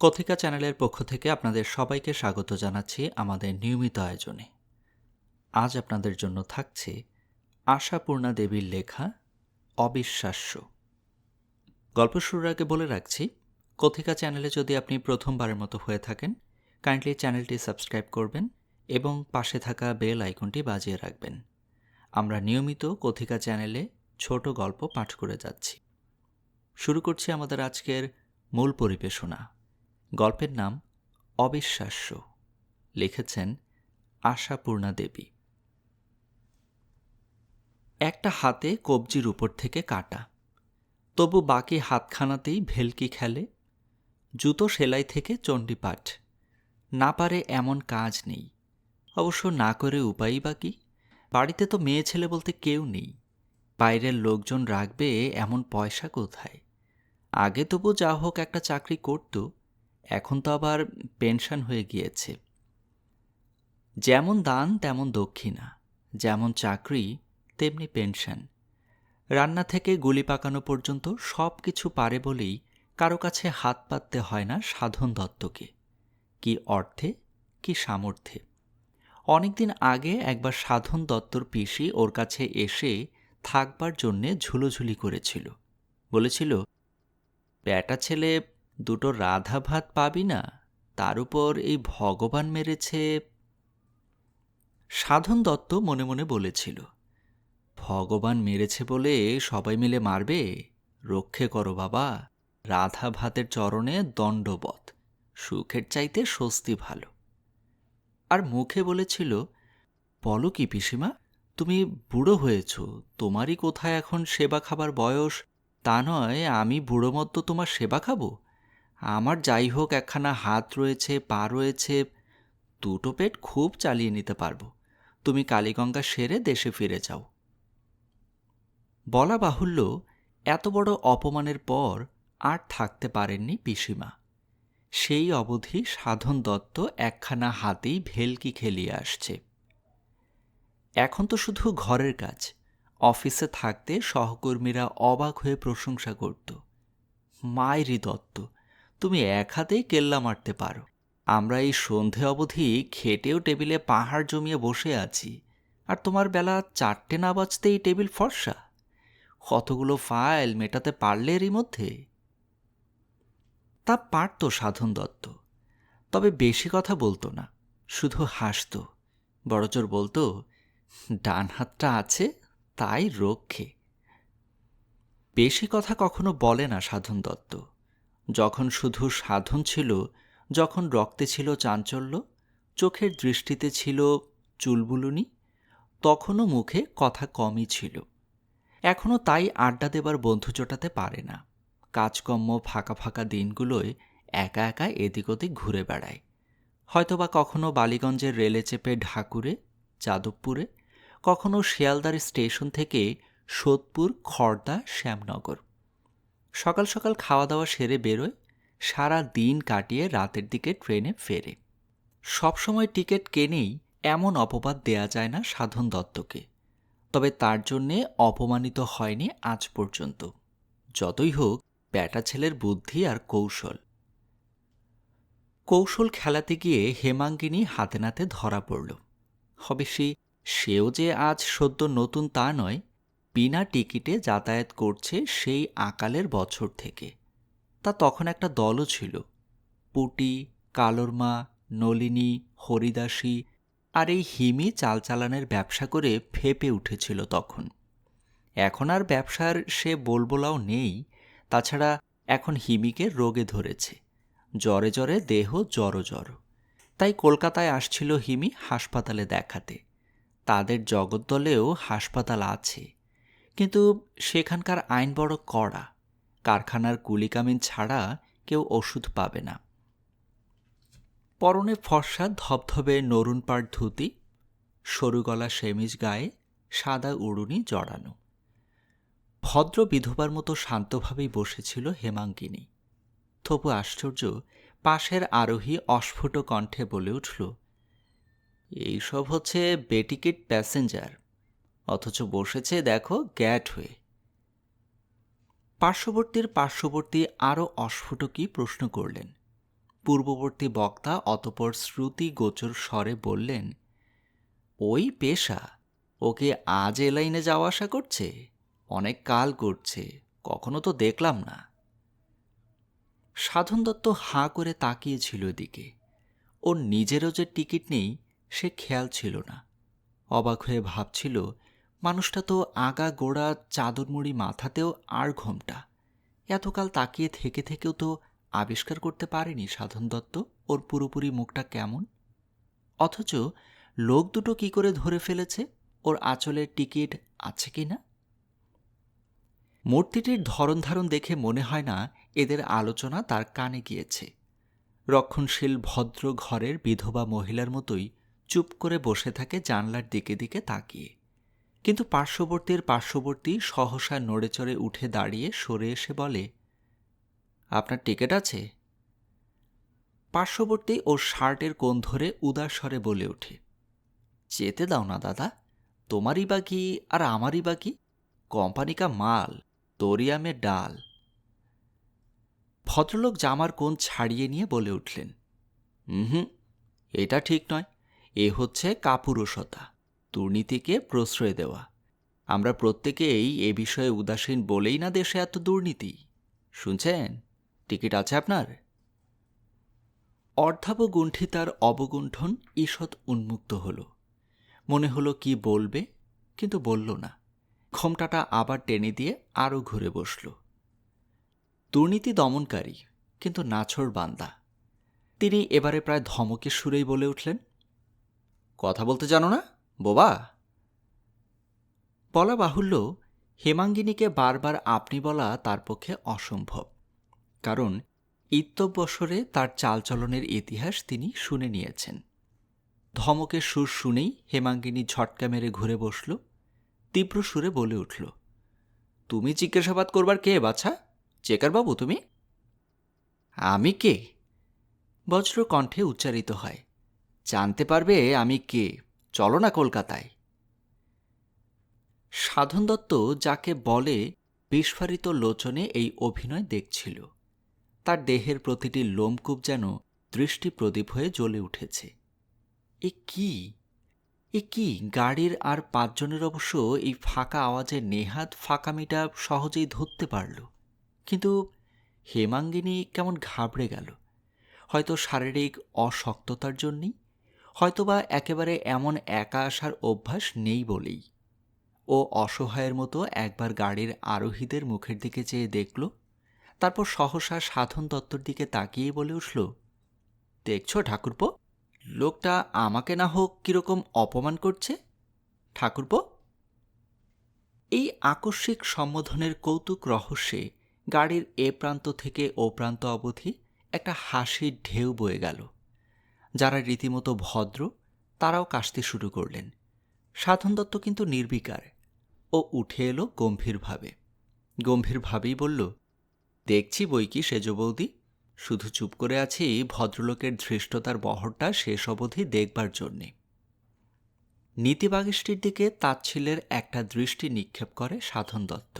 কথিকা চ্যানেলের পক্ষ থেকে আপনাদের সবাইকে স্বাগত জানাচ্ছি আমাদের নিয়মিত আয়োজনে। আজ আপনাদের জন্য থাকছে আশাপূর্ণা দেবীর লেখা অবিশ্বাস্য। গল্প শুরুর আগে বলে রাখছি, কথিকা চ্যানেলে যদি আপনি প্রথমবারের মতো হয়ে থাকেন কাইন্ডলি চ্যানেলটি সাবস্ক্রাইব করবেন এবং পাশে থাকা বেল আইকনটি বাজিয়ে রাখবেন। আমরা নিয়মিত কথিকা চ্যানেলে ছোট গল্প পাঠ করে যাচ্ছি। শুরু করছি আমাদের আজকের মূল পরিবেশনা। গল্পের নাম অবিশ্বাস্য। লিখেছেন আশাপূর্ণা দেবী। একটা হাতে কবজির উপর থেকে কাটা। তবু বাকি হাতখানাতেই ভেলকি খেলে। জুতো সেলাই থেকে চণ্ডীপাঠ। না পারে এমন কাজ নেই। অবশ্য না করে উপায়ই বাকি বাড়িতে তো মেয়ে ছেলে বলতে কেউ নেই। বাইরের লোকজন রাখবে এমন পয়সা কোথায়? আগে তবু যা হোক একটা চাকরি করত। এখন তো আবার পেনশন হয়ে গিয়েছে। যেমন দান, তেমন দক্ষিণা। যেমন চাকরি, তেমনি পেনশন। রান্না থেকে গুলি পাকানো পর্যন্ত সব কিছু পারে বলেই কারও কাছে হাত পাততে হয় না সাধন দত্তকে। কি অর্থে, কি সামর্থ্যে। অনেকদিন আগে একবার সাধন দত্তর পিসি ওর কাছে এসে থাকবার জন্যে ঝুলোঝুলি করেছিল। বলেছিল, ব্যাটা ছেলে দুটো রাধা ভাত পাবি না? তার উপর এই ভগবান মেরেছে। সাধন দত্ত মনে মনে বলেছিল, ভগবান মেরেছে বলে সবাই মিলে মারবে? রক্ষে করো বাবা। রাধা ভাতের চরণে দণ্ডবত সুখের চাইতে স্বস্তি ভালো। আর মুখে বলেছিল, বলো কি পিসিমা, তুমি বুড়ো হয়েছ, তোমারই কোথায় এখন সেবা খাবার বয়স? তা নয়, আমি বুড়ো মতো তোমার সেবা খাব? আমার যাই হোক একখানা হাত রয়েছে, পা রয়েছে, দুটো পেট খুব চালিয়ে নিতে পারব। তুমি কালীগঙ্গা সেরে দেশে ফিরে যাও। বলা বাহুল্য, এত বড় অপমানের পর আর থাকতে পারেননি পিসিমা। সেই অবধি সাধন দত্ত একখানা হাতেই ভেলকি খেলিয়ে আসছে। এখন তো শুধু ঘরের কাজ, অফিসে থাকতে সহকর্মীরা অবাক হয়ে প্রশংসা করত। মায়েরই দত্ত তুমি এক হাতেই কেল্লা মারতে পারো। আমরা এই সন্ধে অবধি খেটেও টেবিলে পাহাড় জমিয়ে বসে আছি, আর তোমার বেলা চারটে না বাজতেই টেবিল ফর্সা। কতগুলো ফাইল মেটাতে পারলে এরই মধ্যে? তা পারত সাধন দত্ত, তবে বেশি কথা বলতো না, শুধু হাসত। বড়জোর বলতো, ডান হাতটা আছে, তাই রক্ষে। বেশি কথা কখনো বলে না সাধন দত্ত। যখন শুধু সাধন ছিল, যখন রক্তে ছিল চাঞ্চল্য, চোখের দৃষ্টিতে ছিল চুলবুলুনি, তখনও মুখে কথা কমই ছিল। এখনও তাই আড্ডা দেবার বন্ধু জোটাতে পারে না। কাজকর্ম ফাঁকা ফাঁকা দিনগুলোয় একা একা এদিক ওদিক ঘুরে বেড়ায়। হয়তোবা কখনো বালিগঞ্জের রেলে চেপে ঢাকুরে, যাদবপুরে, কখনো শিয়ালদার স্টেশন থেকে সোদপুর খড়দা শ্যামনগর। সকাল সকাল খাওয়া দাওয়া সেরে বেরোয়, সারা দিন কাটিয়ে রাতের দিকে ট্রেনে ফেরে। সবসময় টিকিট কেনেই এমন অপবাদ দেয়া যায় না সাধন দত্তকে। তবে তার জন্যে অপমানিত হয়নি আজ পর্যন্ত। যতই হোক ব্যাটা ছেলের বুদ্ধি আর কৌশল। কৌশল খেলাতে গিয়ে হেমাঙ্গিনী হাতে নাতে ধরা পড়ল। অবশ্যই সেও যে আজ সদ্য নতুন তা নয় বিনা টিকিটে যাতায়াত করছে সেই আকালের বছর থেকে। তা তখন একটা দলও ছিল। পুটি, কালোরমা, নলিনী, হরিদাসী আর এই হিমি চালচালানের ব্যবসা করে ফেপে উঠেছিল তখন। এখন আর ব্যবসার সে বলবোলাও নেই, তাছাড়া এখন হিমিকে রোগে ধরেছে। জ্বরে জ্বরে দেহ জড়ো জড়ো। তাই কলকাতায় আসছিল হিমি হাসপাতালে দেখাতে। তাদের জগদ্দলেও হাসপাতাল আছে। কিন্তু সেখানকার আইন বড় কড়া। কারখানার কুলিকামিন ছাড়া কেউ ওষুধ পাবে না। পরনে ফর্সা ধবধবে নরুন পাড় ধুতি, সরু গলা সেমিজ গায়ে সাদা উড়ুনি জড়ানো। ভদ্র বিধবার মতো শান্তভাবেই বসেছিল হেমাঙ্গিনী। তবু আশ্চর্য, পাশের আরোহী অস্ফুট কণ্ঠে বলে উঠল, এইসব হচ্ছে বেটিকেট প্যাসেঞ্জার। অথচ বসেছে, দেখো, গ্যাট হয়ে। পার্শ্ববর্তীর পার্শ্ববর্তী আরও অস্ফুট কি প্রশ্ন করলেন। পূর্ববর্তী বক্তা অতপর শ্রুতি গোচর স্বরে বললেন, ওই পেশা, ওকে আজ এ লাইনে যাওয়া আসা করছে? অনেক কাল করছে, কখনো তো দেখলাম না। সাধন দত্ত হাঁ করে তাকিয়েছিল এদিকে। ওর নিজেরও যে টিকিট নেই, সে খেয়াল ছিল না। অবাক হয়ে ভাবছিল মানুষটা তো আগা গোড়া চাদর মুড়ি মাথাতেও আর ঘোমটা। এতকাল তাকিয়ে থেকে থেকেও তো আবিষ্কার করতে পারেনি সাধন দত্ত, ওর পুরোপুরি মুখটা কেমন? অথচ লোক দুটো কি করে ধরে ফেলেছে? ওর আঁচলের টিকিট আছে কি না? মূর্তিটির ধরন ধারণ দেখে মনে হয় না এদের আলোচনা তার কানে গিয়েছে। রক্ষণশীল ভদ্র ঘরের বিধবা মহিলার মতোই চুপ করে বসে থাকে জানলার দিকে দিকে তাকিয়ে। কিন্তু পার্শ্ববর্তীর পার্শ্ববর্তী সহসা নড়েচড়ে উঠে দাঁড়িয়ে সরে এসে বলে, আপনার টিকিট আছে? পার্শ্ববর্তী ওর শার্টের কোণ ধরে উদার স্বরে বলে ওঠে, যেতে দাও না দাদা, তোমারই বা কি আর আমারই বা কি? কোম্পানি কা মাল তোরিয়ামে ডাল। ভদ্রলোক জামার কোণ ছাড়িয়ে নিয়ে বলে উঠলেন হুম, এটা ঠিক নয়, এ হচ্ছে কাপুরুষতা। দুর্নীতিকে প্রশ্রয় দেওয়া। আমরা প্রত্যেকেই এ বিষয়ে উদাসীন বলেই না দেশে এত দুর্নীতি। শুনছেন? টিকিট আছে আপনার? অর্ধাবগুণ্ঠি তার অবগুণ্ঠন ঈষৎ উন্মুক্ত হল। মনে হলো কি বলবে, কিন্তু বলল না। ঘোমটাটা আবার টেনে দিয়ে আরও ঘুরে বসল। দুর্নীতি দমনকারী, কিন্তু নাছর বান্দা। তিনি এবারে প্রায় ধমকে সুরেই বলে উঠলেন, কথা বলতে জানো না? বোবা। বলা বাহুল্য, হেমাঙ্গিনীকে বারবার আপনি বলা তার পক্ষে অসম্ভব। কারণ ইত্যবসরে তার চালচলনের ইতিহাস তিনি শুনে নিয়েছেন। ধমকের সুর শুনেই হেমাঙ্গিনী ঝটকা মেরে ঘুরে বসল, তীব্র সুরে বলে উঠল, তুমি জিজ্ঞাসাবাদ করবার কে বাছা? চেকারবাবু তুমি? আমি কে? বজ্র কণ্ঠে উচ্চারিত হয়, জানতে পারবে আমি কে? চলো না কলকাতায়। সাধন দত্ত যাকে বলে বিস্ফারিত লোচনে এই অভিনয় দেখছিল। তার দেহের প্রতিটি লোমকূপ যেন দৃষ্টি প্রদীপ হয়ে জ্বলে উঠেছে। এ কি? এ কি? গাড়ির আর পাঁচজনের অবশ্য এই ফাঁকা আওয়াজের নেহাত ফাঁকামিটা সহজেই ধরতে পারল। কিন্তু হেমাঙ্গিনী কেমন ঘাবড়ে গেল। হয়তো শারীরিক অশক্ততার জন্যই হয়তোবা একেবারে এমন একা আসার অভ্যাস নেই বলেই। ও অসহায়ের মতো একবার গাড়ির আরোহীদের মুখের দিকে চেয়ে দেখল, তারপর সহসা সাধন দত্তর দিকে তাকিয়ে বলে উঠল, দেখছ ঠাকুরপো, লোকটা আমাকে না হোক কীরকম অপমান করছে? ঠাকুরপো? এই আকস্মিক সম্বোধনের কৌতুক রহস্যে গাড়ির এ প্রান্ত থেকে ও প্রান্ত অবধি একটা হাসির ঢেউ বয়ে গেল। যারা রীতিমতো ভদ্র, তারাও কাশতে শুরু করলেন। সাধন দত্ত কিন্তু নির্বিকার ও উঠে এলো গম্ভীরভাবে। গম্ভীরভাবেই বলল, দেখছি বই কি সেজ বৌদি। শুধু চুপ করে আছি, ভদ্রলোকের ধৃষ্টতার বহরটা শেষ অবধি দেখবার জন্যে। নীতিবাগিষ্টির দিকে তাচ্ছিলের একটা দৃষ্টি নিক্ষেপ করে সাধন দত্ত।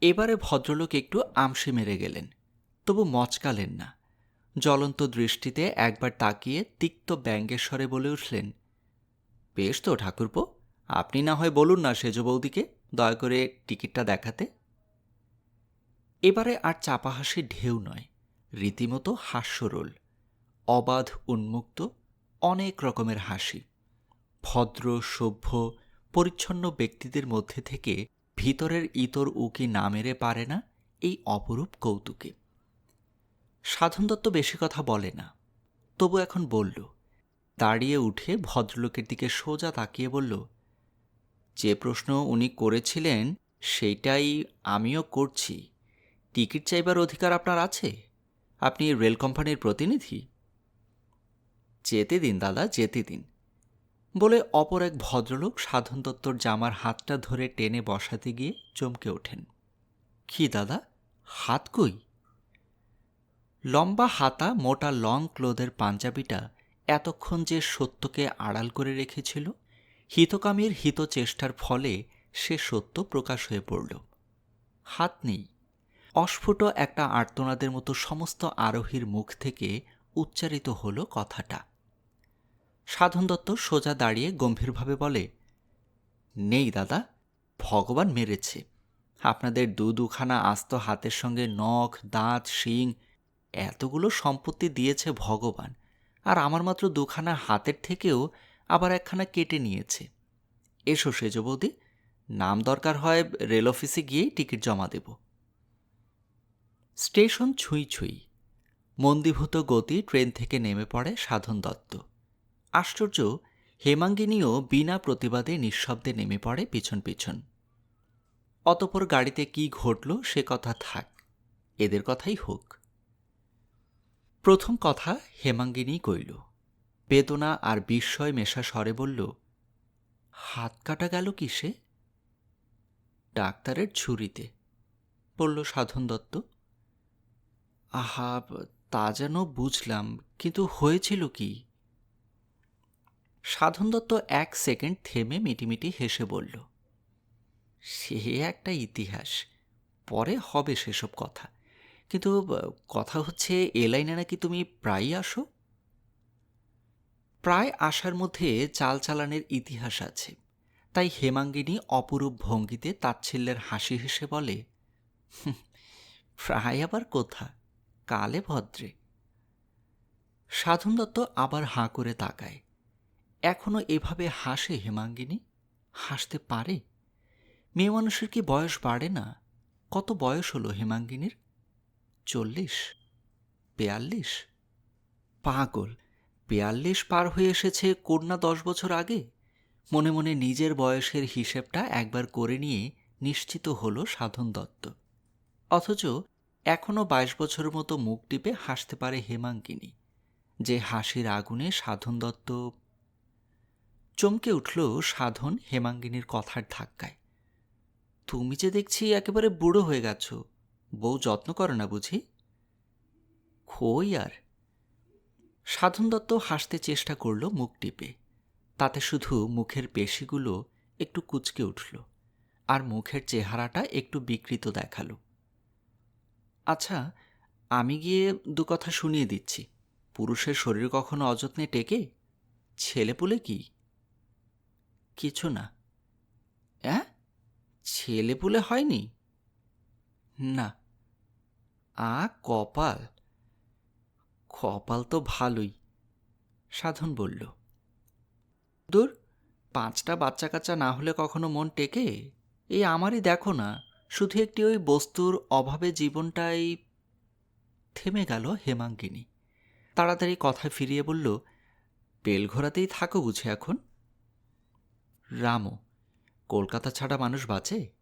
এবারে ভদ্রলোক একটু আমসে মেরে গেলেন, তবু মচকালেন না। জ্বলন্ত দৃষ্টিতে একবার তাকিয়ে তিক্ত ব্যঙ্গেশ্বরে বলে উঠলেন, বেশ তো, ঠাকুরপো, আপনি না হয় বলুন না সেজ বৌদিকে, দয়া করে টিকিটটা দেখাতে। এবারে আর চাপা হাসি ঢেউ নয়, রীতিমতো হাস্যরোল, অবাধ উন্মুক্ত, অনেক রকমের হাসি, ভদ্র, সভ্য, পরিচ্ছন্ন ব্যক্তিদের মধ্যে থেকে ভিতরের ইতর উকি না মেরে পারে না এই অপরূপ কৌতুকে। সাধন দত্ত বেশি কথা বলে না। তবু এখন বলল, দাঁড়িয়ে উঠে ভদ্রলোকের দিকে সোজা তাকিয়ে বলল, যে প্রশ্ন উনি করেছিলেন, সেইটাই আমিও করছি। টিকিট চাইবার অধিকার আপনার আছে? আপনি রেল কোম্পানির প্রতিনিধি? যেতে দিন, দাদা, যেতে দিন। বলে অপর এক ভদ্রলোক সাধন দত্তর জামার হাতটা ধরে টেনে বসাতে গিয়ে চমকে ওঠেন। কি দাদা? হাত কই? লম্বা হাতা মোটা লং ক্লোদের পাঞ্জাবিটা এতক্ষণ যে সত্যকে আড়াল করে রেখেছিল, হিতকামীর হিত চেষ্টার ফলে সে সত্য প্রকাশ হয়ে পড়ল। হাত নেই। অস্ফুট একটা আর্তনাদের মতো সমস্ত আরোহীর মুখ থেকে উচ্চারিত হলো কথাটা। সাধন দত্ত সোজা দাঁড়িয়ে গম্ভীরভাবে বলে, নেই দাদা, ভগবান মেরেছে। আপনাদের দু দুখানা আস্ত হাতের সঙ্গে নখ, দাঁত, শিং এতগুলো সম্পত্তি দিয়েছে ভগবান, আর আমার মাত্র দুখানা হাতের থেকেও আবার একখানা কেটে নিয়েছে। এসো সেজ বৌদি, নাম দরকার হয় রেল অফিসে গিয়েই টিকিট জমা দেব। স্টেশন ছুঁই ছুঁই মন্দীভূত গতি ট্রেন থেকে নেমে পড়ে সাধন দত্ত। আশ্চর্য, হেমাঙ্গিনীও বিনা প্রতিবাদে নিঃশব্দে নেমে পড়ে পিছন পিছন। অতপর গাড়িতে কি ঘটল সে কথা থাক, এদের কথাই হোক। প্রথম কথা হেমাঙ্গিনী কইল। বেদনা আর বিস্ময় মেশা স্বরে বলল, হাত কাটা গেল কিসে? ডাক্তারের ছুরিতে বলল সাধন দত্ত। আহা, তা যেন বুঝলাম, কিন্তু হয়েছিল কি? সাধন দত্ত এক সেকেন্ড থেমে মিটিমিটি হেসে বলল, সে একটা ইতিহাস, পরে হবে সেসব কথা। কিন্তু কথা হচ্ছে এ লাইনে নাকি তুমি প্রায়ই আসো? প্রায় আসার মধ্যে চাল চালানের ইতিহাস আছে। তাই হেমাঙ্গিনী অপরূপ ভঙ্গিতে তাচ্ছিল্যের হাসি হেসে বলে প্রায় আবার কোথা? কালে ভদ্রে। সাধন দত্ত আবার হাঁ করে তাকায়। এখনও এভাবে হাসে হেমাঙ্গিনী? হাসতে পারে? মেয়ে মানুষের কি বয়স বাড়ে না? কত বয়স হলো হেমাঙ্গিনীর? চল্লিশ, বেয়াল্লিশ। পাগল, বেয়াল্লিশ পার হয়ে এসেছে কন্যা দশ বছর আগে। মনে মনে নিজের বয়সের হিসেবটা একবার করে নিয়ে নিশ্চিত হলো সাধন দত্ত। অথচ এখনও বাইশ বছরের মতো মুখ টিপে হাসতে পারে হেমাঙ্কিনী। যে হাসির আগুনে সাধন দত্ত চমকে উঠল সাধন হেমাঙ্গিনীর কথার ধাক্কায়। তুমি যে দেখছি একেবারে বুড়ো হয়ে গেছ। বউ যত্ন করে না বুঝি? খই আর? সাধন দত্ত হাসতে চেষ্টা করল মুখ টিপে। তাতে শুধু মুখের পেশিগুলো একটু কুচকে উঠল আর মুখের চেহারাটা একটু বিকৃত দেখাল। আচ্ছা আমি গিয়ে দু কথা শুনিয়ে দিচ্ছি। পুরুষের শরীর কখনো অযত্নে টেকে? ছেলেপুলে কি? কিছু না। অ্যাঁ? ছেলেপুলে হয়নি? না। আ, কপাল। কপাল তো ভালোই, সাধন বলল। দূর, পাঁচটা বাচ্চা কাচ্চা না হলে কখনো মন টেকে? এই আমারই দেখো না, শুধু একটি ওই বস্তুর অভাবে জীবনটাই থেমে গেল হেমাঙ্গিনী। তাড়াতাড়ি কথা ফিরিয়ে বলল বেলঘোরাতেই থাকো বুঝে এখন? রামও কলকাতা ছাড়া মানুষ বাঁচে?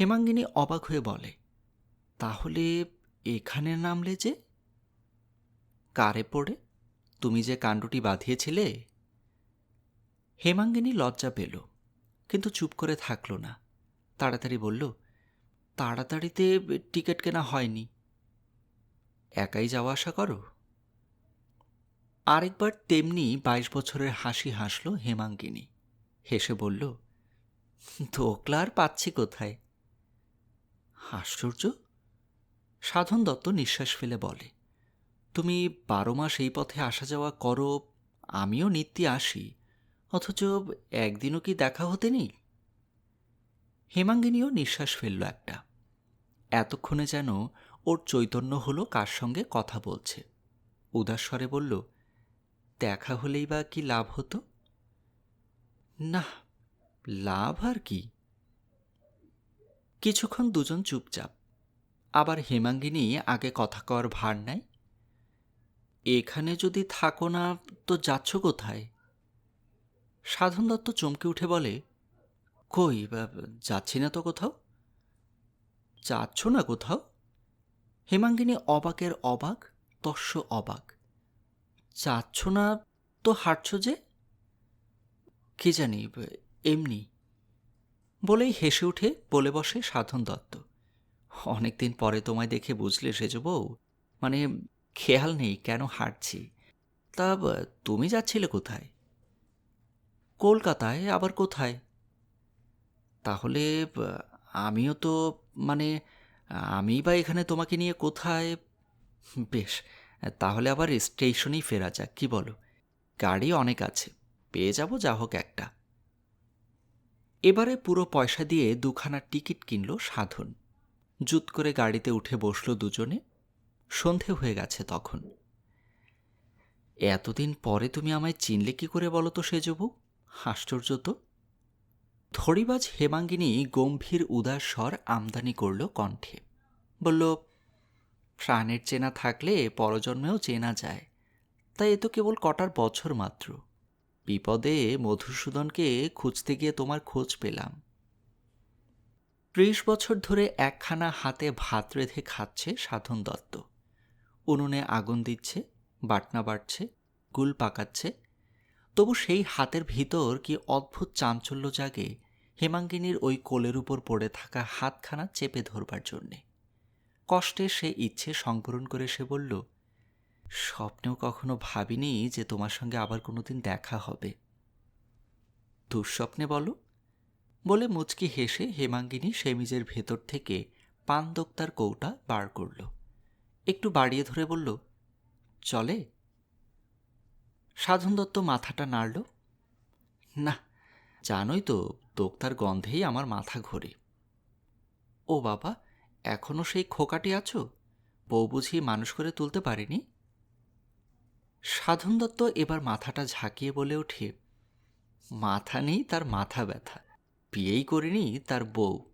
হেমাঙ্গিনী অবাক হয়ে বলে তাহলে এখানে নামলে যে? কারে পড়ে? তুমি যে কাণ্ডটি বাঁধিয়েছিলে? হেমাঙ্গিনী লজ্জা পেল, কিন্তু চুপ করে থাকল না। তাড়াতাড়ি বলল, তাড়াতাড়িতে টিকিট কেনা হয়নি। একাই যাওয়া আসা করো? আরেকবার তেমনি বাইশ বছরের হাসি হাসল হেমাঙ্গিনী। হেসে বলল, ধোকলা আর পাচ্ছি কোথায়? আশ্চর্য! সাধন দত্ত নিঃশ্বাস ফেলে বলে, তুমি বারো মাস এই পথে আসা যাওয়া করো, আমিও নিত্যি আসি, অথচ একদিনও কি দেখা হতে নেই? হেমাঙ্গিনীও নিঃশ্বাস ফেলল একটা। এতক্ষণে যেন ওর চৈতন্য হলো কার সঙ্গে কথা বলছে। উদাস্বরে বলল, দেখা হলেই বা কি লাভ হতো? না লাভ আর কি? কিছুক্ষণ দুজন চুপচাপ আবার হেমাঙ্গিনী আগে কথা কর ভার নেয় এখানে যদি থাকো না, তো যাচ্ছ কোথায়? সাধন দত্ত চমকে উঠে বলে, কই যাচ্ছি না তো কোথাও? যাচ্ছ না কোথাও? হেমাঙ্গিনী অবাকের অবাক, তস্য অবাক। যাচ্ছ না, তো হাঁটছ যে? কি জানি, এমনি। বলেই হেসে উঠে বলে বসে সাধন দত্ত। অনেকদিন পরে তোমায় দেখে বুঝলে সেজ বউ। মানে খেয়াল নেই কেন হাঁটছি। তা তুমি যাচ্ছিলে কোথায়? কলকাতায়, আবার কোথায়? তাহলে আমিও তো মানে আমি বা এখানে তোমাকে নিয়ে কোথায়? বেশ, তাহলে আবার স্টেশনেই ফেরা যাক, কি বলো? গাড়ি অনেক আছে, পেয়ে যাব যা হোক একটা। এবারে পুরো পয়সা দিয়ে দুখানা টিকিট কিনল সাধন। জুত করে গাড়িতে উঠে বসল দুজনে। সন্ধে হয়ে গেছে তখন। এতদিন পরে তুমি আমায় চিনলে কি করে বলো তো সেজবু আশ্চর্য তো। থরিবাজ হেমাঙ্গিনী গম্ভীর উদাস স্বর আমদানি করল কণ্ঠে। বলল, প্রাণের চেনা থাকলে পরজন্মেও চেনা যায়। তাই এ তো কেবল কটার বছর মাত্র। বিপদে মধুসূদনকে খুঁজতে গিয়ে তোমার খোঁজ পেলাম। ত্রিশ বছর ধরে একখানা হাতে ভাত রেঁধে খাচ্ছে সাধন দত্ত। উনুনে আগুন দিচ্ছে, বাটনা বাড়ছে, গুল পাকাচ্ছে। তবু সেই হাতের ভিতর কি অদ্ভুত চাঞ্চল্য জাগে হেমাঙ্গিনীর ওই কোলের উপর পড়ে থাকা হাতখানা চেপে ধরবার জন্যে। কষ্টে সে ইচ্ছে সংবরণ করে সে বলল, স্বপ্নেও কখনো ভাবিনি যে তোমার সঙ্গে আবার কোনোদিন দেখা হবে। দুঃস্বপ্নে বলো বলে মুচকি হেসে হেমাঙ্গিনী সেমিজের ভেতর থেকে পান দোক্তার কৌটা বার করল। একটু বাড়িয়ে ধরে বলল, চলে? সাধন দত্ত মাথাটা নাড়ল, না, জানোই তো, দোক্তার গন্ধেই আমার মাথা ঘোরে। ও বাবা এখনও সেই খোকাটি আছো? বউ বুঝি মানুষ করে তুলতে পারিনি? সাধন দত্ত এবার মাথাটা ঝাঁকিয়ে বলে ওঠে, মাথা নেই, তার মাথা ব্যথা। বিয়েই করিনি তার বউ।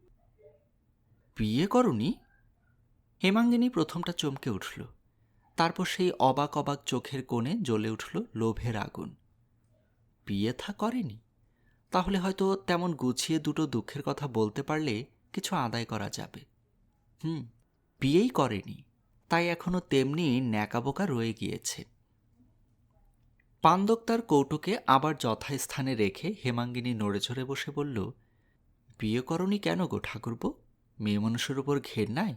বিয়ে করনি? হেমাঙ্গিনী প্রথমটা চমকে উঠল। তারপর সেই অবাক অবাক চোখের কোণে জ্বলে উঠল লোভের আগুন। বিয়ে থা করেনি? তাহলে হয়তো তেমন গুছিয়ে দুটো দুঃখের কথা বলতে পারলে কিছু আদায় করা যাবে। হুম, বিয়েই করেনি। তাই এখনও তেমনি ন্যাকাবোকা রয়ে গিয়েছে। পান্দক তার কৌটোকে আবার যথাস্থানে রেখে হেমাঙ্গিনী নড়ে ঝরে বসে বলল বিয়ে করনি কেন গো ঠাকুরপো? মেয়ে মানুষের উপর ঘের নাই?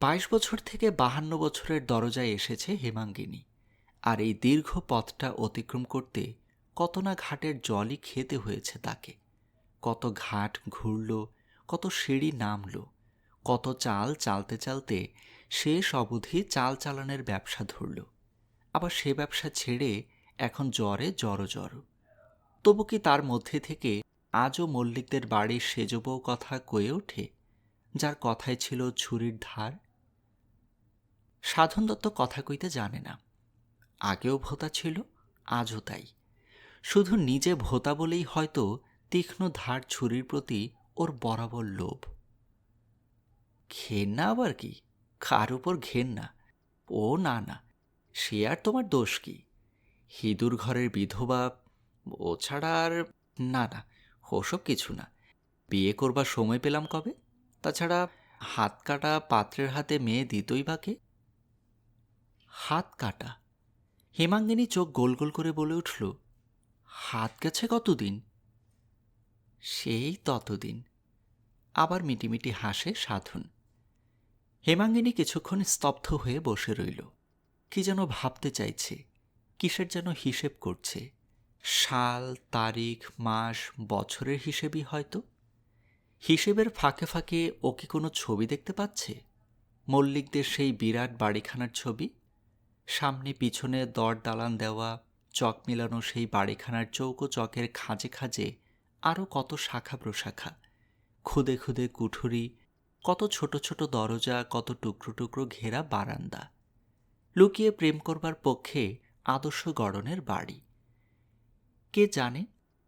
বাইশ বছর থেকে বাহান্ন বছরের দরজায় এসেছে হেমাঙ্গিনী, আর এই দীর্ঘ পথটা অতিক্রম করতে কত না ঘাটের জলই খেতে হয়েছে তাকে। কত ঘাট ঘুরল, কত সিঁড়ি নামল, কত চাল চালতে চালতে শেষ অবধি চাল চালানের ব্যবসা ধরল। আবার সে ব্যবসা ছেড়ে এখন জ্বরে জড়ো জড়ো। তবু কি তার মধ্যে থেকে আজও মল্লিকদের বাড়ির সেজ বউ কথা কয়ে ওঠে, যার কথায় ছিল ছুরির ধার। সাধন দত্ত কথা কইতে জানে না। আগেও ভোতা ছিল, আজও তাই। শুধু নিজে ভোতা বলেই হয়তো তীক্ষ্ণ ধার ছুরির প্রতি ওর বরাবর লোভ। ঘেন না আবার কি? কার উপর ঘেন না ও না না, সে আর তোমার দোষ কি? হিঁদুর ঘরের বিধবা, ও ছাড়া আর না না ওসব কিছু না। বিয়ে করবার সময় পেলাম কবে? তাছাড়া হাত কাটা পাত্রের হাতে মেয়ে দিতই বাকে হাত কাটা। হেমাঙ্গিনী চোখ গোল গোল করে বলে উঠল, হাত গেছে কতদিন? সেই ততদিন। আবার মিটিমিটি হাসে সাধুন। হেমাঙ্গিনী কিছুক্ষণ স্তব্ধ হয়ে বসে রইল। কি যেন ভাবতে চাইছে, কিসের যেন হিসেব করছে। সাল, তারিখ, মাস, বছরের হিসেবই হয়তো। হিসেবের ফাঁকে ফাঁকে ও কি কোনো ছবি দেখতে পাচ্ছে? মল্লিকদের সেই বিরাট বাড়িখানার ছবি। সামনে পিছনে দর দালান দেওয়া, চক মিলানো সেই বাড়িখানার চৌকো চকের খাঁজে খাঁজে আরও কত শাখা প্রশাখা। খুদে খুদে কুঠুরি, কত ছোট ছোট দরজা, কত টুকরো টুকরো ঘেরা বারান্দা। লুকিয়ে প্রেম করবার পক্ষে আদর্শ গড়নের বাড়ি। কে জানে?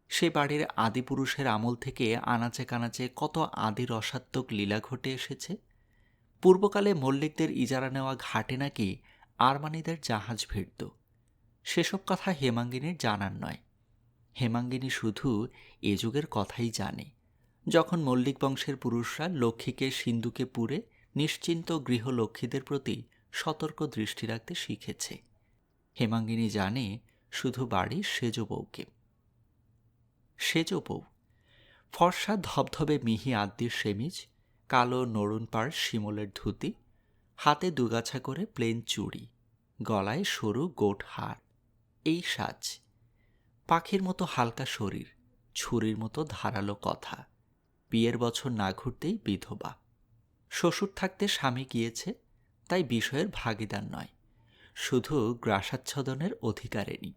সে বাড়ির আদিপুরুষের আমল থেকে আনাচে কানাচে কত আদি রসাত্মক লীলা ঘটে এসেছে? পূর্বকালে মল্লিকদের ইজারা নেওয়া ঘাটে নাকি আরমানিদের জাহাজ ভিড়ত? সেসব কথা হেমাঙ্গিনীর জানার নয়। হেমাঙ্গিনী শুধু এ যুগের কথাই জানে। যখন মল্লিক বংশের পুরুষরা লক্ষ্মীকে সিন্ধুকে পুরে নিশ্চিন্ত গৃহলক্ষ্মীদের প্রতি সতর্ক দৃষ্টি রাখতে শিখেছে। হেমাঙ্গিনী জানে শুধু বাড়ির সেজ বউকে সেজ বউ ফর্সা ধবধবে মিহি আদ্যির সেমিজ, কালো নরুন পাড় শিমলের ধুতি, হাতে দুগাছা করে প্লেন চুড়ি, গলায় সরু গোট হার, এই সাজ। পাখির মতো হালকা শরীর, ছুরির মতো ধারালো কথা, বিয়ের বছর না ঘুরতেই বিধবা। শ্বশুর থাকতে স্বামী গিয়েছে, তাই বিষয়ের ভাগিদার নয়, শুধু গ্রাসাচ্ছদনের অধিকারেনি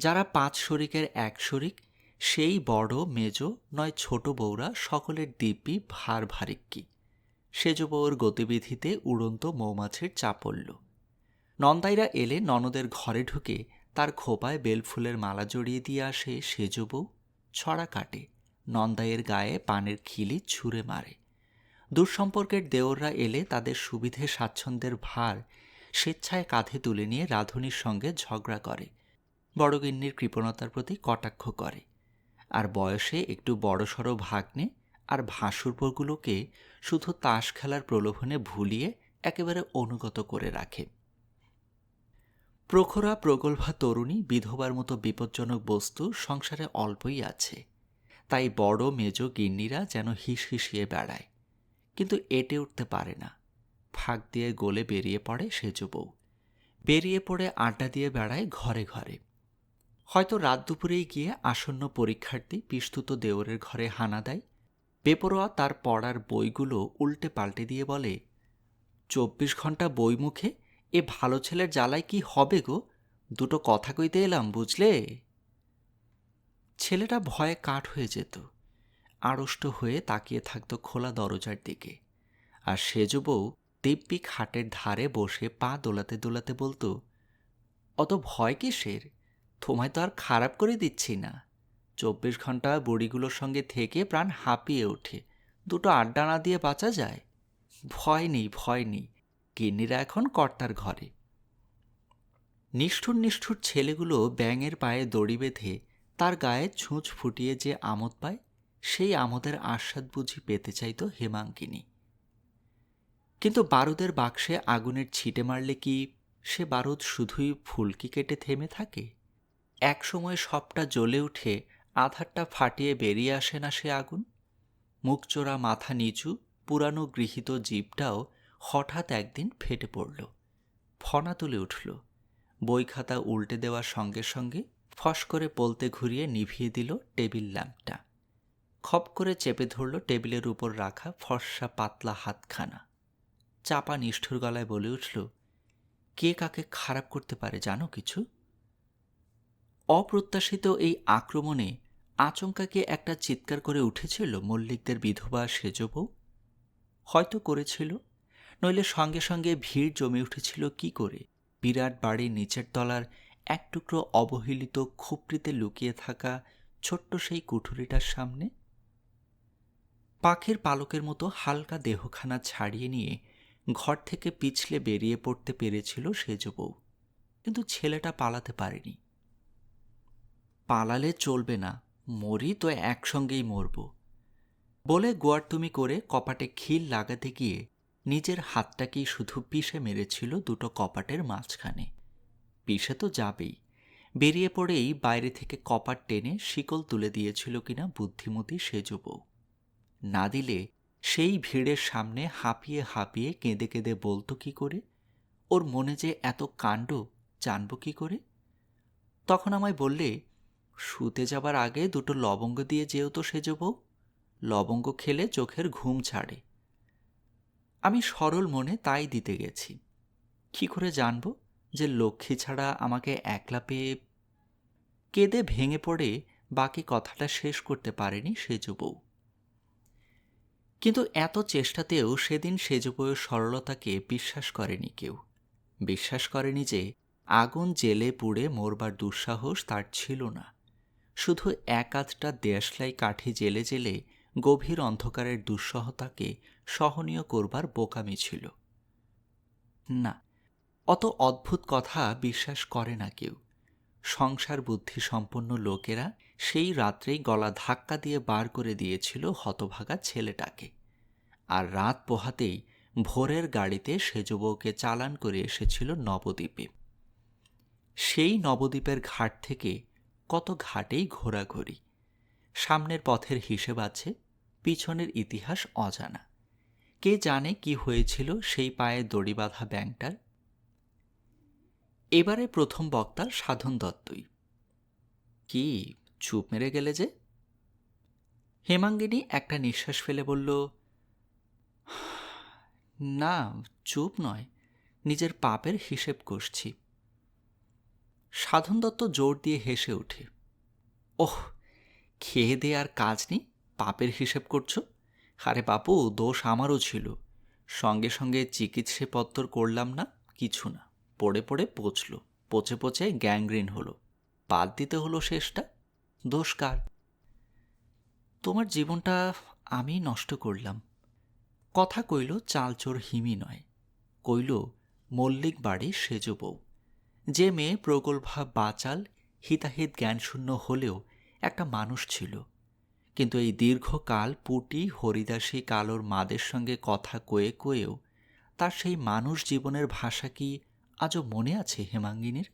যারা পাঁচ শরিকের এক শরিক, সেই বড়, মেজ, নয় ছোট বউরা সকলের দিব্যি, ভার ভারিক্কি। সেজ বউর গতিবিধিতে উড়ন্ত মৌমাছির চাপল্য নন্দাইরা এলে ননদের ঘরে ঢুকে তার খোপায় বেলফুলের মালা জড়িয়ে দিয়ে আসে সেজ বউ, ছড়া কাটে, নন্দাইয়ের গায়ে পানের খিলি ছুঁড়ে মারে। দূরসম্পর্কের দেওররা এলে তাদের সুবিধে স্বাচ্ছন্দ্যের ভার, স্বেচ্ছায় কাঁধে তুলে নিয়ে রাধুনির সঙ্গে ঝগড়া করে। বড়গিন্নির কৃপণতার প্রতি কটাক্ষ করে। আর বয়সে একটু বড়সড় ভাগ্নে আর ভাসুরপগুলোকে শুধু তাস খেলার প্রলোভনে ভুলিয়ে একেবারে অনুগত করে রাখে। প্রখরা, প্রগল্ভা তরুণী, বিধবার মতো বিপজ্জনক বস্তু সংসারে অল্পই আছে। তাই বড় মেজ গিন্নিরা যেন হিস হিসিয়ে বেড়ায়। কিন্তু এটে উঠতে পারে না। ফাঁক দিয়ে গোলে বেরিয়ে পড়ে সেজ বউ বেরিয়ে পড়ে আড্ডা দিয়ে বেড়ায় ঘরে ঘরে। হয়তো রাত দুপুরেই গিয়ে আসন্ন পরীক্ষার্থী পিস্তুত দেওরের ঘরে হানা দেয়। বেপরোয়া তার পড়ার বইগুলো উল্টে পাল্টে দিয়ে বলে, চব্বিশ ঘণ্টা বই মুখে এ ভালো ছেলের জ্বালায় কি হবে গো? দুটো কথা কইতে এলাম, বুঝলে? ছেলেটা ভয়ে কাঠ হয়ে যেত, আড়ষ্ট হয়ে তাকিয়ে থাকতো খোলা দরজার দিকে। আর সেজ বউ দিব্যি খাটের ধারে বসে পা দোলাতে দোলাতে বলতো, অত ভয় কিসের? তোমায় তো আর খারাপ করে দিচ্ছি না। চব্বিশ ঘণ্টা বুড়িগুলোর সঙ্গে থেকে প্রাণ হাঁপিয়ে ওঠে। দুটো আড্ডা না দিয়ে বাঁচা যায়? ভয় নেই ভয় নেই। গিন্নিরা এখন কর্তার ঘরে। নিষ্ঠুর নিষ্ঠুর ছেলেগুলো ব্যাঙের পায়ে দড়ি বেঁধে তার গায়ে ছুঁচ ফুটিয়ে যে আমোদ পায়, সেই আমোদের আস্বাদ বুঝি পেতে চাইত হেমাঙ্কিনী কিন্তু বারুদের বাক্সে আগুনের ছিটে মারলে কি সে বারুদ শুধুই ফুলকি কেটে থেমে থাকে? এক সময় সবটা জ্বলে উঠে আধারটা ফাটিয়ে বেরিয়ে আসে না সে আগুন? মুখচোরা মাথা নিচু, পুরানো গৃহীত জীবটাও হঠাৎ একদিন ফেটে পড়ল। ফনা তুলে উঠল। বই খাতা উল্টে দেওয়ার সঙ্গে সঙ্গে ফস করে পলতে ঘুরিয়ে নিভিয়ে দিল টেবিল ল্যাম্পটা। খপ করে চেপে ধরল টেবিলের উপর রাখা ফর্সা পাতলা হাতখানা। চাপা নিষ্ঠুর গলায় বলে উঠল, কে কাকে খারাপ করতে পারে জানো কিছু? অপ্রত্যাশিত এই আক্রমণে আচমকাকে একটা চিৎকার করে উঠেছিল মল্লিকদের বিধবা সেজ বউ হয়তো করেছিল, নইলে সঙ্গে সঙ্গে ভিড় জমে উঠেছিল কি করে? বিরাট বাড়ির নিচের তলার এক টুকরো অবহেলিত খুপড়িতে লুকিয়ে থাকা ছোট্ট সেই কুঠুরিটার সামনে? পাখির পালকের মতো হালকা দেহখানা ছাড়িয়ে নিয়ে ঘর থেকে পিছলে বেরিয়ে পড়তে পেরেছিল সেজ বউ কিন্তু ছেলেটা পালাতে পারেনি। পালালে চলবে না, মরি তো একসঙ্গেই মরব। বলে গোয়ারতুমি করে কপাটে খিল লাগাতে গিয়ে নিজের হাতটাকেই শুধু পিষে মেরেছিল দুটো কপাটের মাঝখানে। পিষে তো যাবেই। বেরিয়ে পড়েই বাইরে থেকে কপাট টেনে শিকল তুলে দিয়েছিল কিনা বুদ্ধিমতী সেজ বউ না দিলে সেই ভিড়ের সামনে হাঁপিয়ে হাঁপিয়ে কেঁদে কেঁদে বলতো কি করে? ওর মনে যে এত কাণ্ড, জানব কি করে? তখন আমায় বললে শুতে যাবার আগে দুটো লবঙ্গ দিয়ে যেও তো সেজ বউ। লবঙ্গ খেলে চোখের ঘুম ছাড়ে। আমি সরল মনে তাই দিতে গেছি। কি করে জানব যে লক্ষ্মী ছাড়া আমাকে একলা পেয়ে কেঁদে ভেঙে পড়ে বাকি কথাটা শেষ করতে পারেনি সেজ বউ। কিন্তু এত চেষ্টাতেও সেদিন সেজ বউয়ের সরলতাকে বিশ্বাস করেনি কেউ। বিশ্বাস করেনি যে আগুন জেলে পুড়ে মরবার দুঃসাহস তার ছিল না। শুধু এক আধটা দেশলাই কাঠি জেলে জেলে গভীর অন্ধকারের দুঃসহতাকে সহনীয় করবার বোকামি ছিল। না, অত অদ্ভুত কথা বিশ্বাস করে না কেউ। সংসার বুদ্ধি সম্পন্ন লোকেরা সেই রাত্রেই গলা ধাক্কা দিয়ে বার করে দিয়েছিল হতভাগা ছেলেটাকে। আর রাত পোহাতেই ভোরের গাড়িতে সেজবউকে চালান করে এসেছিল নবদ্বীপে। সেই নবদ্বীপের ঘাট থেকে কত ঘাটেই ঘোরাঘুরি। সামনের পথের হিসেব আছে, পিছনের ইতিহাস অজানা। কে জানে কি হয়েছিল সেই পায়ে দড়ি বাঁধা ব্যাংটার এবারে প্রথম বক্তা সাধন দত্তই। কি, চুপ মেরে গেলে যে? হেমাঙ্গিনী একটা নিঃশ্বাস ফেলে বলল না, চুপ নয়। নিজের পাপের হিসেব করছি। সাধন দত্ত জোর দিয়ে হেসে ওঠে ওহ, খেয়ে দে আর কাজ নেই, পাপের হিসেব করছ? আরে বাপু, দোষ আমারও ছিল। সঙ্গে সঙ্গে চিকিৎসাপত্তর করলাম না, কিছু না। পড়ে পড়ে পচল, পচে পচে গ্যাংগ্রিন হলো। বাদ দিতে হলো শেষটা। দোষ কার? তোমার জীবনটা আমি নষ্ট করলাম। কথা কইল চালচোর হিমি নয়। কইল, মল্লিক বাড়ি সেজ বউ। যে মেয়ে প্রগল্ভা বাচাল, হিতাহিত জ্ঞানশূন্য হলেও একটা মানুষ ছিল। কিন্তু এই দীর্ঘকাল পুটি হরিদাসী কালোর মাদের সঙ্গে কথা কয়ে কয়েও তার সেই মানুষ জীবনের ভাষা কি আজও মনে আছে হেমাঙ্গিনীর?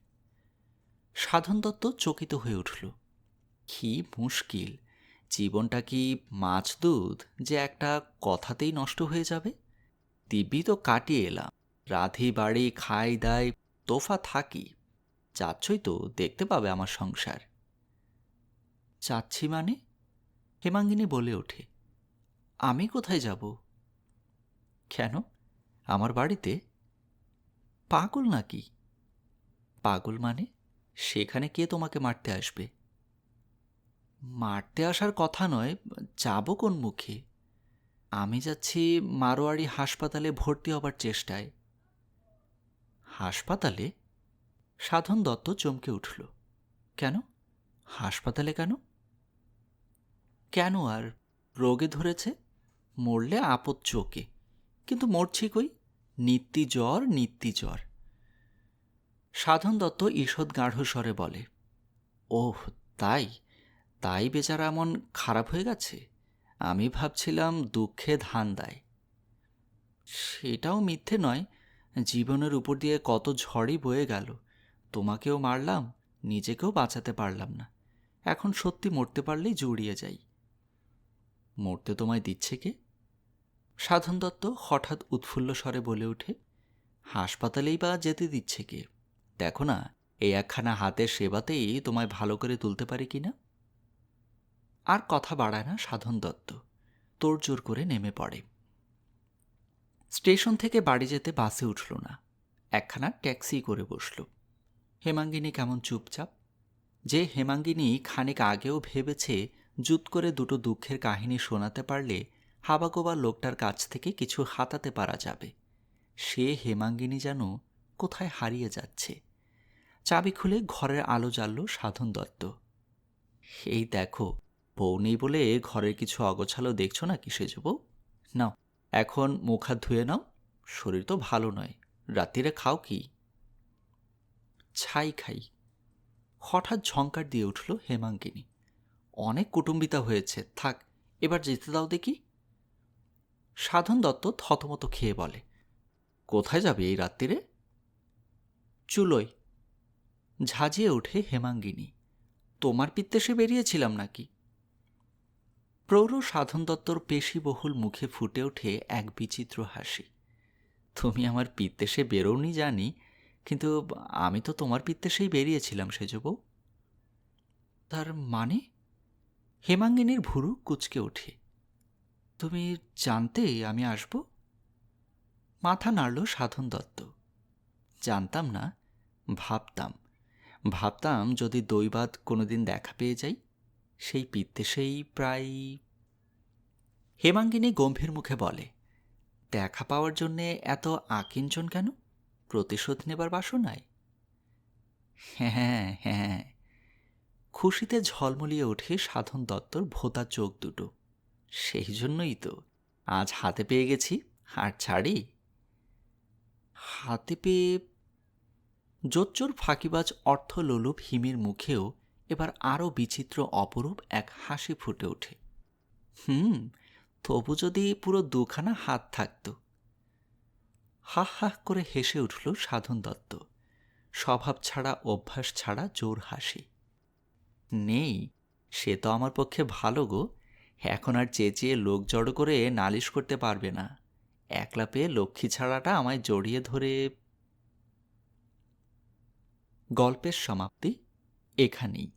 সাধন দত্ত চকিত হয়ে উঠল। কি মুশকিল! জীবনটা কি মাছ দুধ যে একটা কথাতেই নষ্ট হয়ে যাবে? দিব্যি তো কাটিয়ে এলাম। রাধি বাড়ি খাই দাই তোফা থাকি চাচ্ছই তো দেখতে পাবে আমার সংসার। চাচ্ছি মানে? হেমাঙ্গিনী বলে ওঠে। আমি কোথায় যাব? কেন? আমার বাড়িতে? পাগল নাকি? পাগল মানে? সেখানে কে তোমাকে মারতে আসবে? মারতে আসার কথা নয়, যাব কোন মুখে? আমি যাচ্ছি মারোয়ারি হাসপাতালে ভর্তি হবার চেষ্টায়। হাসপাতালে? সাধন দত্ত চমকে উঠল। কেন? হাসপাতালে কেন? কেন আর রোগে ধরেছে? মরলে আপদ চোখে। কিন্তু মরছি কই? নিত্যি জ্বর নিত্যি জ্বর। সাধন দত্ত ঈষৎ গাঢ় স্বরে বলে, ওহ, তাই? তাই বেচারা এমন খারাপ হয়ে গেছে? আমি ভাবছিলাম দুঃখে ধান দেয়। সেটাও মিথ্যে নয় জীবনের উপর দিয়ে কত ঝড়ই বয়ে গেল। তোমাকেও মারলাম, নিজেকেও বাঁচাতে পারলাম না। এখন সত্যি মরতে পারলেই জুড়িয়ে যাই। মরতে তোমায় দিচ্ছে কে? সাধন দত্ত হঠাৎ উৎফুল্ল স্বরে বলে ওঠে, হাসপাতালেই বা যেতে দিচ্ছে কে? দেখো না, এই একখানা হাতের সেবাতেই তোমায় ভালো করে তুলতে পারি কি না? আর কথা বাড়ায় না সাধন দত্ত, তোড়জোড় করে নেমে পড়ে। স্টেশন থেকে বাড়ি যেতে বাসে উঠল না। একখানা ট্যাক্সি করে বসল। হেমাঙ্গিনী কেমন চুপচাপ? যে হেমাঙ্গিনী খানিক আগেও ভেবেছে জুত করে দুটো দুঃখের কাহিনী শোনাতে পারলে হাবাগোবা লোকটার কাছ থেকে কিছু হাতাতে পারা যাবে। সে হেমাঙ্গিনী যেন কোথায় হারিয়ে যাচ্ছে। চাবি খুলে ঘরের আলো জ্বালল সাধন দত্ত। এই দেখো, বউ নেই বলে ঘরের কিছু অগোছালো দেখছ না কি বউ নাও। এখন মুখ হাত ধুয়ে নাও, শরীর তো ভালো নয়, রাত্রিরে খাও কি? ছাই খাই। হঠাৎ ঝঙ্কার দিয়ে উঠল হেমাঙ্গিনী। অনেক কুটুম্বিতা হয়েছে, থাক, এবার যেতে দাও দেখি। সাধন দত্ত থতমত খেয়ে বলে, কোথায় যাবে এই রাত্রিরে? চুলোয়। ঝাঁঝিয়ে ওঠে হেমাঙ্গিনী, তোমার পিত্তেসে বেরিয়েছিলাম নাকি? প্রৌঢ় সাধন দত্তর পেশিবহুল মুখে ফুটে ওঠে এক বিচিত্র হাসি। তুমি আমার পিত্তেসে বেরোনি জানি, কিন্তু আমি তো তোমার পিত্তেসেই বেরিয়েছিলাম সেজবউ তার মানে? হেমাঙ্গিনীর ভুরু কুচকে ওঠে। তুমি জানতে আমি আসব? মাথা নাড়ল সাধন দত্ত জানতাম না, ভাবতাম। ভাবতাম যদি দৈবাত কোনোদিন দেখা পেয়ে যাই সেই পিত্তেসেই প্রায় হেমাঙ্গিনী গম্ভীর মুখে বলে, দেখা পাওয়ার জন্যে এত আকিঞ্চন কেন? প্রতিশোধ নেবার বাসনায় হ্যাঁ হ্যাঁ। খুশিতে ঝলমলিয়ে ওঠে সাধন দত্তর ভোতা চোখ দুটো। সেই জন্যই তো, আজ হাতে পেয়ে গেছি, আর ছাড়ি? হাতে পেয়ে জোচ্চোর ফাঁকিবাজ অর্থলোলুপ হিমির মুখেও এবার আরও বিচিত্র অপরূপ এক হাসি ফুটে ওঠে। হুম, তবু যদি পুরো দুখানা হাত থাকত। হা হা করে হেসে উঠল সাধন দত্ত। স্বভাব ছাড়া, অভ্যাস ছাড়া জোর হাসি। নেই, সে তো আমার পক্ষে ভালো গো। এখন আর চেঁচিয়ে লোক জড়ো করে নালিশ করতে পারবে না। একলা পেয়ে লক্ষ্মী ছাড়াটা আমায় জড়িয়ে ধরে গল্পের সমাপ্তি এখানেই।